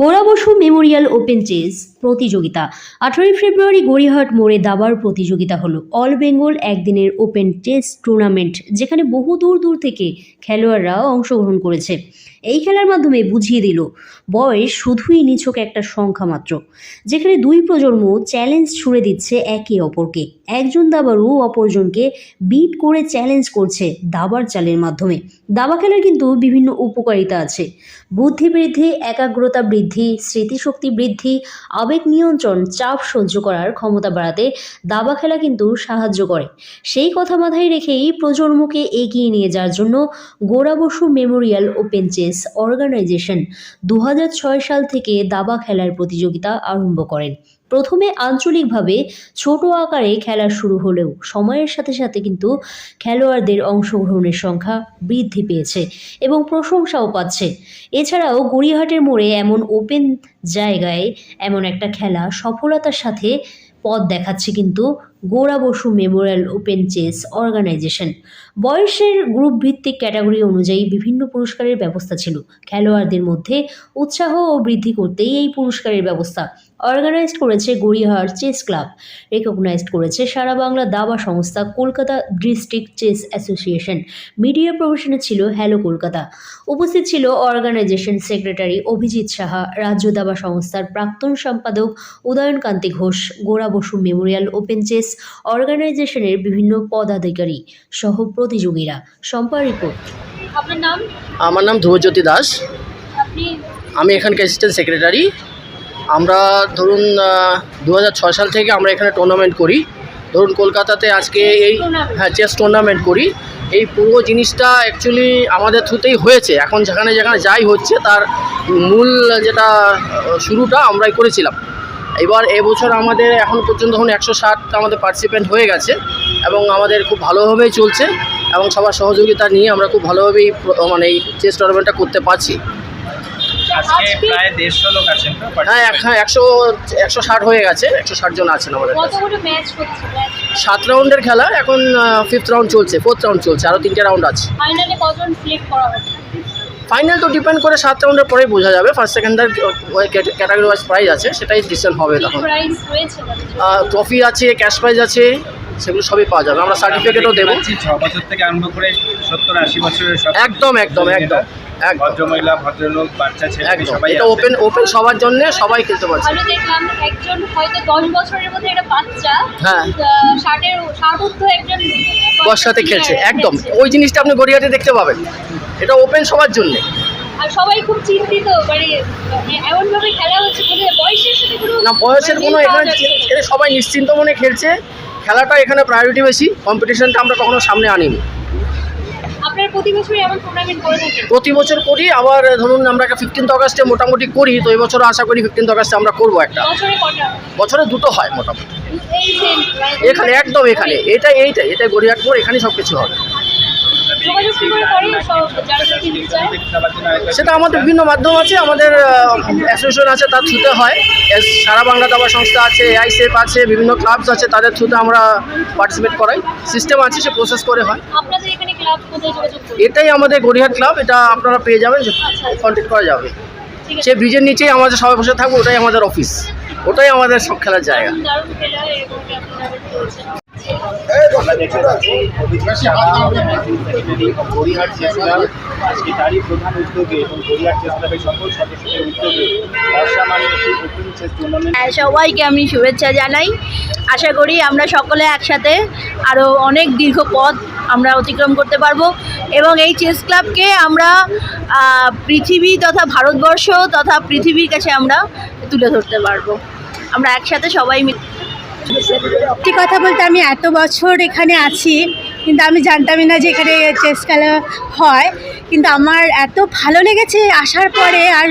Goura Basu memorial open chess প্রতিযোগিতা। আঠারোই ফেব্রুয়ারি গড়িহাট মোড়ে দাবার প্রতিযোগিতা হলো। অল বেঙ্গল একদিনের ওপেন চেস টুর্নামেন্ট, যেখানে বহু দূর দূর থেকে খেলোয়াড়রা অংশগ্রহণ করেছে। এই খেলার মাধ্যমে বুঝিয়ে দিল, বয়স শুধুই নিছক একটা সংখ্যা মাত্র। যেখানে দুই প্রজন্ম চ্যালেঞ্জ ছুড়ে দিচ্ছে একে অপরকে। একজন দাবারু অপরজনকে বিট করে চ্যালেঞ্জ করছে দাবার চালের মাধ্যমে। দাবা খেলার কিন্তু বিভিন্ন উপকারিতা আছে। বুদ্ধি বৃদ্ধি একাগ্রতা বৃদ্ধি, স্মৃতিশক্তি বৃদ্ধি, আবেগ নিয়ন্ত্রণ, চাপ সহ্য করার ক্ষমতা বাড়াতে দাবা খেলা কিন্তু সাহায্য করে। সেই কথা মাথায় রেখেই প্রজন্মকে এগিয়ে নিয়ে যাওয়ার জন্য Gora Basu memorial open chess organisation দু হাজার ছয় সাল থেকে দাবা খেলার প্রতিযোগিতা আরম্ভ করেন। প্রথমে আঞ্চলিকভাবে ছোট আকারে খেলা শুরু হলেও সময়ের সাথে সাথে কিন্তু খেলোয়াড়দের অংশগ্রহণের সংখ্যা বৃদ্ধি পেয়েছে এবং প্রশংসাও পাচ্ছে। এছাড়াও গড়িয়াহাটের মোড়ে এমন ওপেন জায়গায় এমন একটা খেলা সফলতার সাথে পথ দেখাচ্ছে কিন্তু Gora Basu memorial open chess organisation বয়সের গ্রুপ ভিত্তিক ক্যাটাগরি অনুযায়ী বিভিন্ন পুরস্কারের ব্যবস্থা ছিল। খেলোয়াড়দের মধ্যে উৎসাহ ও বৃদ্ধি করতেই এই পুরস্কারের ব্যবস্থা অর্গানাইজড করেছে গড়িয়াহাট চেস ক্লাব রেকগনাইজড করেছে সারা বাংলা দাবা সংস্থা Kolkata district chess association. Media প্রফেশনে ছিল হ্যালো কলকাতা। উপস্থিত ছিল অর্গানাইজেশন সেক্রেটারি অভিজিৎ সাহা রাজ্য দাবা সংস্থার প্রাক্তন সম্পাদক উদয়নকান্তি ঘোষ গোড়া বসু মেমোরিয়াল ওপেন চেস অর্গানাইজেশনের বিভিন্ন পদাধিকারী সহ প্রতিযোগীরা। সম্পার রিপোর্ট। আপনার নাম? আমার নাম ধ্রুবজ্যোতি দাস। আমি এখানকার অ্যাসিস্ট্যান্ট সেক্রেটারি আমরা ধরুন দু হাজার ছয় সাল থেকে আমরা এখানে টুর্নামেন্ট করি। ধরুন, কলকাতাতে আজকে এই হ্যাঁ চেস টুর্নামেন্ট করি। এই পুরো জিনিসটা অ্যাকচুয়ালি আমাদের থ্রুতেই হয়েছে। এখন যেখানে যেখানে যাই হচ্ছে, তার মূল যেটা শুরুটা আমরাই করেছিলাম। এবার এবছর আমাদের এখন পর্যন্ত এখন একশো ষাটটা আমাদের পার্টিসিপেন্ট হয়ে গেছে এবং আমাদের খুব ভালোভাবেই চলছে এবং সবার সহযোগিতা নিয়ে আমরা খুব ভালোভাবেই মানে এই চেস টুর্নামেন্টটা করতে পারছি। আজকে প্রায় দেড়শো লোক আছেন তো হ্যাঁ হ্যাঁ একশো একশো ষাট হয়ে গেছে একশো ষাট জন আছেন আমাদের সাত রাউন্ডের খেলা এখন ফিফথ রাউন্ড চলছে ফোর্থ রাউন্ড চলছে আরও তিনটে রাউন্ড আছে। ফাইনালে তো ডিপেন্ড করে সাত রাউন্ডের পরেই বোঝা যাবে ফার্স্ট সেকেন্ডার ক্যাটাগরি ওয়াইজ প্রাইজ আছে সেটাই ডিসিশন হবে তখন? ট্রফি আছে ক্যাশ প্রাইজ আছে সেগুলো সবই পাওয়া যাবে। আমরা সার্টিফিকেটও দেবো। ছ বছর থেকে আরম্ভ করে সত্তর আশি বছরের একদম একদম একদম একদম। ভদ্রমহিলা ভদ্রলোক বাচ্চা ছেলে সবাই এটা ওপেন ওপেন সবার জন্য সবাই খেলতে পারছে। আমি দেখলাম একজন হয়তো দশ বছরের মধ্যে একটা বাচ্চা হ্যাঁ। একজন খেলছে। একদম। ওই জিনিসটা আপনি গড়িয়াতে দেখতে পাবেন। এটা ওপেন সবার জন্য। আর সবাই খুব চিন্তিত মানে এমন খেলা হচ্ছে বয়সের সাথে কোনো না বয়সের কোনো। এখানে সবাই নিশ্চিন্ত মনে খেলছে। খেলাটা এখানে প্রায়োরিটি বেশি কম্পিটিশনটা আমরা কখনো সামনে আনিনি। প্রতি বছর করি আবার ধরুন আমরা একটা ফিফটিন্থ অগাস্টে মোটামুটি করি তো এই বছর আশা করি ফিফটিন্থ অগস্টে আমরা করব একটা। বছরে দুটো হয় মোটামুটি। এখানে একদম এখানে। এটা এইটাই এটা গড়িয়াটপুর এখানেই সব কিছু হবে। সেটা আমাদের বিভিন্ন মাধ্যম আছে আমাদের অ্যাসোসিয়েশন আছে তার থ্রুতে হয়। সারা বাংলা দাবা সংস্থা আছে এআইসেফ আছে বিভিন্ন ক্লাবস আছে তাদের থ্রুতে আমরা পার্টিসিপেট করাই। সিস্টেম আছে সে প্রসেস করে হয়। এটাই আমাদের গড়িয়াহাট ক্লাব এটা আপনারা পেয়ে যাবেন কন্ট্যাক্ট করা যাবে। সে ব্রিজের নিচেই আমাদের সবাই বসে থাকব ওটাই আমাদের অফিস ওটাই আমাদের সব খেলার জায়গা দারুণ দারুণ খেলা এরকম আপনারা চলছে হ্যাঁ, সবাইকে আমি শুভেচ্ছা জানাই। আশা করি আমরা সকলে একসাথে আরও অনেক দীর্ঘ পথ আমরা অতিক্রম করতে পারব এবং এই চেস ক্লাবকে আমরা পৃথিবী তথা ভারতবর্ষ তথা পৃথিবীর কাছে আমরা তুলে ধরতে পারব। আমরা একসাথে সবাই মিলে সত্যি কথা বলতে আমি এত বছর এখানে আছি, কিন্তু আমি জানতামই না যে এখানে চেস খেলা হয়। কিন্তু আমার এত ভালো লেগেছে আসার পরে আর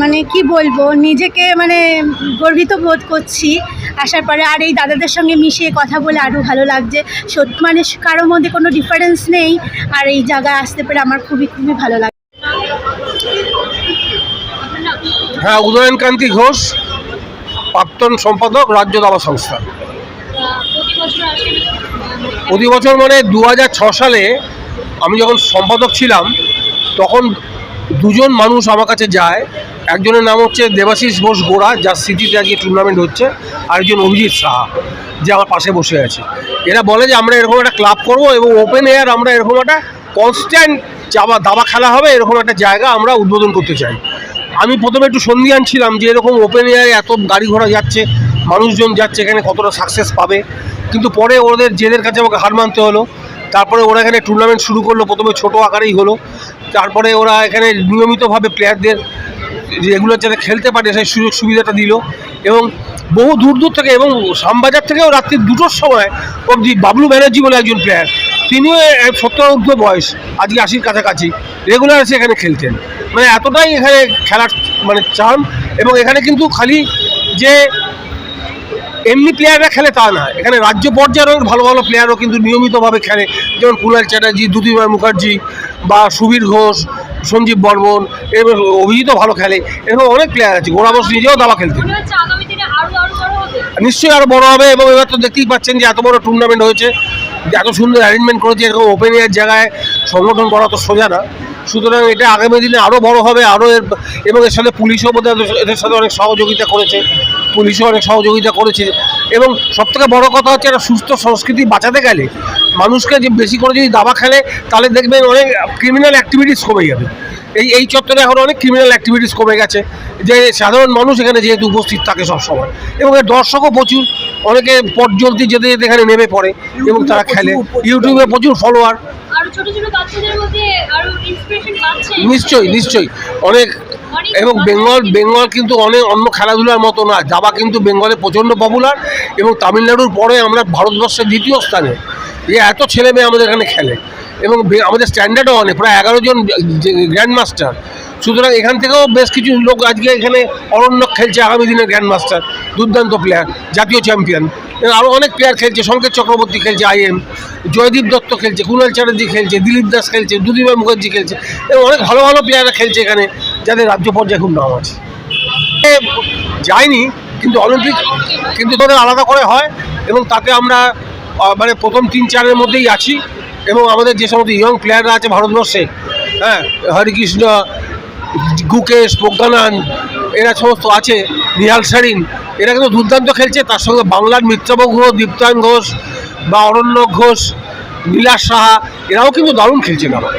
মানে কি বলব, নিজেকে মানে গর্বিত বোধ করছি আসার পরে। আর এই দাদাদের সঙ্গে মিশিয়ে কথা বলে আরও ভালো লাগছে। সত্যি মানে কারোর মধ্যে কোনো ডিফারেন্স নেই, আর এই জায়গায় আসতে পেরে আমার খুবই খুবই ভালো লাগে হ্যাঁ উদয়নকান্তি ঘোষ। প্রাক্তন সম্পাদক রাজ্য দাবা সংস্থা। প্রতি বছর মানে দু সালে আমি যখন সম্পাদক ছিলাম তখন দুজন মানুষ আমার কাছে যায়। একজনের নাম হচ্ছে দেবাশিস ঘোষ গোড়া যার স্মৃতিতে আজকে টুর্নামেন্ট হচ্ছে আরেকজন অভিজিৎ সাহা যে আমার পাশে বসে আছে। এরা বলে যে আমরা এরকম একটা ক্লাব করব এবং ওপেন এয়ার আমরা এরকম একটা কনস্ট্যান্ট চাবা দাবা খেলা হবে এরকম একটা জায়গা আমরা উদ্বোধন করতে চাই। আমি প্রথমে একটু সন্ধিয়ান ছিলাম যে এরকম ওপেন এয়ারে এত গাড়ি ঘোড়া যাচ্ছে, মানুষজন যাচ্ছে, এখানে কতটা সাকসেস পাবে। কিন্তু পরে ওদের জেদের কাছে আমাকে হার মানতে হলো। তারপরে ওরা এখানে টুর্নামেন্ট শুরু করল, প্রথমে ছোটো আকারেই হলো। তারপরে ওরা এখানে নিয়মিতভাবে প্লেয়ারদের রেগুলার যাতে খেলতে পারে, সেই সুযোগ সুবিধাটা দিল। এবং বহু দূর দূর থেকে এবং শ্যামবাজার থেকেও রাত্রি দুটোর সময় অবধি বাবলু ব্যানার্জি বলে একজন প্লেয়ার তিনিও সত্তর ঊর্ধ্ব বয়স, আজকে আশির কাছাকাছি রেগুলার এসে এখানে খেলতেন। মানে এতটাই এখানে খেলার মানে চান, এবং এখানে কিন্তু খালি যে এমনি প্লেয়াররা খেলে তা না। এখানে রাজ্য পর্যায়ের অনেক ভালো ভালো প্লেয়ারও কিন্তু নিয়মিতভাবে খেলে। যেমন কুনাল চ্যাটার্জি দুদিময় মুখার্জি, বা সুবীর ঘোষ, সঞ্জীব বর্মন এরকম অভিজিৎও ভালো খেলে। এরকম অনেক প্লেয়ার আছে গোড়া বস নিজেও দাবা খেলতেন। নিশ্চয়ই আরও বড় হবে এবং এবার তো দেখতেই পাচ্ছেন যে এত বড় টুর্নামেন্ট হয়েছে এত সুন্দর অ্যারেঞ্জমেন্ট করেছে, এরকম ওপেন এয়ার জায়গায় সংগঠন করা তো সোজা না। সুতরাং এটা আগামী দিনে আরও বড় হবে আরও এর এবং এর সাথে পুলিশও বোধহয় এদের সাথে অনেক সহযোগিতা করেছে। পুলিশও অনেক সহযোগিতা করেছে। এবং সবথেকে বড় কথা হচ্ছে একটা সুস্থ সংস্কৃতি বাঁচাতে গেলে মানুষকে যে বেশি করে যদি দাবা খেলে তাহলে দেখবেন অনেক ক্রিমিনাল অ্যাক্টিভিটিস কমে যাবে। এই এই চত্বরে এখন অনেক ক্রিমিনাল অ্যাক্টিভিটিস কমে গেছে। যে সাধারণ মানুষ এখানে যেহেতু উপস্থিত থাকে সবসময়। এবং এর দর্শকও প্রচুর। অনেকে পথ চলতি যেতে যেতে এখানে নেমে পড়ে এবং তারা খেলে। ইউটিউবে প্রচুর ফলোয়ার আরও ছোট ছোট বাচ্চাদের মধ্যে আরও ইন্সপিরেশন পাচ্ছে নিশ্চয়ই নিশ্চয়ই। অনেক এবং বেঙ্গল বেঙ্গল কিন্তু অনেক অন্য খেলাধুলার মতো না। দাবা কিন্তু বেঙ্গলে প্রচণ্ড পপুলার এবং তামিলনাড়ুর পরে আমরা ভারতবর্ষের দ্বিতীয় স্থানে। যে এত ছেলে মেয়ে আমাদের এখানে খেলে। এবং আমাদের স্ট্যান্ডার্ডও অনেক প্রায় এগারো জন গ্র্যান্ড মাস্টার সুতরাং এখান থেকেও বেশ কিছু লোক আজকে এখানে অরণ্য খেলছে আগামী দিনের গ্র্যান্ড মাস্টার দুর্দান্ত প্লেয়ার জাতীয় চ্যাম্পিয়ন আরও অনেক প্লেয়ার খেলছে সংকেত চক্রবর্তী খেলছে আইএম জয়দীপ দত্ত খেলছে কুণাল চ্যাটার্জি খেলছে দিলীপ দাস খেলছে দুদীপা মুখার্জি খেলছে। এবং অনেক ভালো ভালো প্লেয়াররা খেলছে এখানে। যাদের রাজ্য পর্যায়ে খুব নাম আছে। যায়নি, কিন্তু অলিম্পিক, কিন্তু তাদের আলাদা করে হয় এবং তাতে আমরা মানে প্রথম তিন চারের মধ্যেই আছি এবং আমাদের যে সমস্ত ইয়ং প্লেয়াররা আছে ভারতবর্ষে হ্যাঁ হরিকৃষ্ণ, গুকেশ প্রজ্ঞানন্দ এরা সমস্ত আছে, নিহাল সারিন, এরা কিন্তু দুর্দান্ত খেলছে, তার সঙ্গে বাংলার মিত্রবাবু ঘোষ দীপ্তায়ন ঘোষ বা অরণ্য ঘোষ নীলাস সাহা, এরাও কিন্তু দারুণ খেলছে দাবা